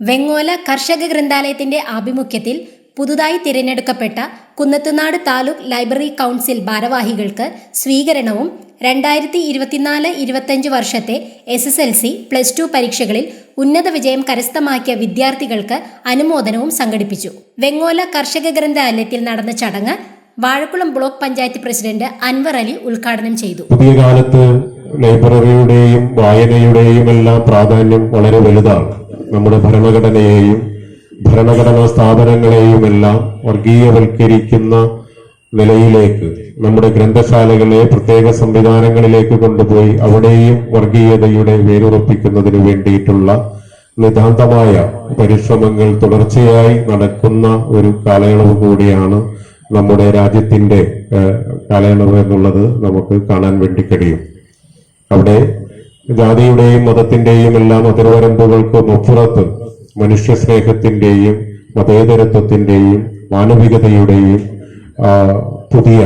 വെങ്ങോല കർഷക ഗ്രന്ഥാലയത്തിന്റെ ആഭിമുഖ്യത്തിൽ പുതുതായി തിരഞ്ഞെടുക്കപ്പെട്ട കുന്നത്തുനാട് താലൂക്ക് ലൈബ്രറി കൗൺസിൽ ഭാരവാഹികൾക്ക് സ്വീകരണവും രണ്ടായിരത്തി ഇരുപത്തിനാല് ഇരുപത്തഞ്ച് വർഷത്തെ S S L C plus two പരീക്ഷകളിൽ ഉന്നത വിജയം കരസ്ഥമാക്കിയ വിദ്യാർത്ഥികൾക്ക് അനുമോദനവും സംഘടിപ്പിച്ചു. വെങ്ങോല കർഷക ഗ്രന്ഥാലയത്തിൽ നടന്ന ചടങ്ങ് വാഴക്കുളം ബ്ലോക്ക് പഞ്ചായത്ത് പ്രസിഡന്റ് അൻവർ അലി ഉദ്ഘാടനം ചെയ്തു. പുതിയ കാലത്ത് ലൈബ്രറിയുടെയും വായനയുടെയും എല്ലാം പ്രാധാന്യം വളരെ വലുതാണ്. നമ്മുടെ ഭരണഘടനയെയും ഭരണഘടനാ സ്ഥാപനങ്ങളെയും എല്ലാം വർഗീയവൽക്കരിക്കുന്ന നിലയിലേക്ക് നമ്മുടെ ഗ്രന്ഥശാലകളെ പ്രത്യേക സംവിധാനങ്ങളിലേക്ക് കൊണ്ടുപോയി അവിടെയും വർഗീയതയുടെ വേരുറപ്പിക്കുന്നതിന് വേണ്ടിയിട്ടുള്ള നിതാന്തമായ പരിശ്രമങ്ങൾ തുടർച്ചയായി നടക്കുന്ന ഒരു കാലയളവ് കൂടിയാണ് നമ്മുടെ രാജ്യത്തിന്റെ കാലയളവ് എന്നുള്ളത് നമുക്ക് കാണാൻ വേണ്ടി കഴിയും. അവിടെ ജാതിയുടെയും മതത്തിന്റെയും എല്ലാം അതിർവരമ്പുകൾക്കും അപ്പുറത്ത് മനുഷ്യ സ്നേഹത്തിന്റെയും മതേതരത്വത്തിന്റെയും മാനവികതയുടെയും പുതിയ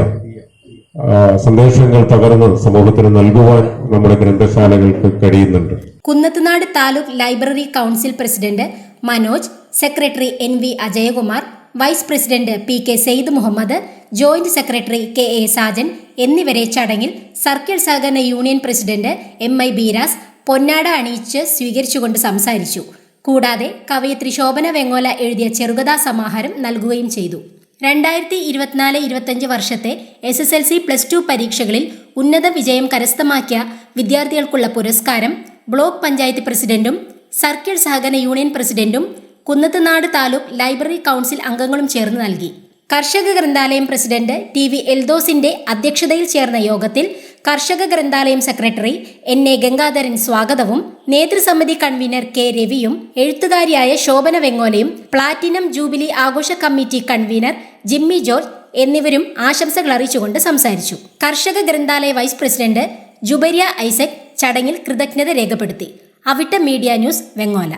സന്ദേശങ്ങൾ പകർന്ന് സമൂഹത്തിന് നൽകുവാൻ നമ്മുടെ ഗ്രന്ഥശാലകൾക്ക് കഴിയുന്നുണ്ട്. Kunnathunad taluk library council president Manoj secretary N V Ajayakumar vice president P K Syed Muhammad joint secretary K A Sajan എന്നിവരെ ചടങ്ങിൽ സർക്കിൾ സഹകരണ union president M I Beeras പൊന്നാട അണിയിച്ച് സ്വീകരിച്ചുകൊണ്ട് സംസാരിച്ചു. കൂടാതെ കവയിത്രി ശോഭന വെങ്ങോല എഴുതിയ ചെറുകഥാ സമാഹാരം നൽകുകയും ചെയ്തു. രണ്ടായിരത്തി ഇരുപത്തിനാല് ഇരുപത്തഞ്ച് വർഷത്തെ S S L C plus two പരീക്ഷകളിൽ ഉന്നത വിജയം കരസ്ഥമാക്കിയ വിദ്യാർത്ഥികൾക്കുള്ള പുരസ്കാരം ബ്ലോക്ക് പഞ്ചായത്ത് പ്രസിഡന്റും സർക്കിൾ സഹകരണ യൂണിയൻ പ്രസിഡന്റും കുന്നത്തുനാട് താലൂക്ക് ലൈബ്രറി കൗൺസിൽ അംഗങ്ങളും ചേർന്ന് നൽകി. കർഷക ഗ്രന്ഥാലയം പ്രസിഡന്റ് ടി വി എൽദോസിന്റെ അധ്യക്ഷതയിൽ ചേർന്ന യോഗത്തിൽ കർഷക ഗ്രന്ഥാലയം സെക്രട്ടറി എൻ എ ഗംഗാധരൻ സ്വാഗതവും നേതൃസമിതി കൺവീനർ കെ രവിയും എഴുത്തുകാരിയായ ശോഭന വെങ്ങോലയും പ്ലാറ്റിനം ജൂബിലി ആഘോഷ കമ്മിറ്റി കൺവീനർ ജിമ്മി ജോർജ് എന്നിവരും ആശംസകൾ അറിയിച്ചുകൊണ്ട് സംസാരിച്ചു. കർഷക ഗ്രന്ഥാലയ വൈസ് പ്രസിഡന്റ് ജുബരിയ ഐസക് ചടങ്ങിൽ കൃതജ്ഞത രേഖപ്പെടുത്തി. Avitta media news Vengola.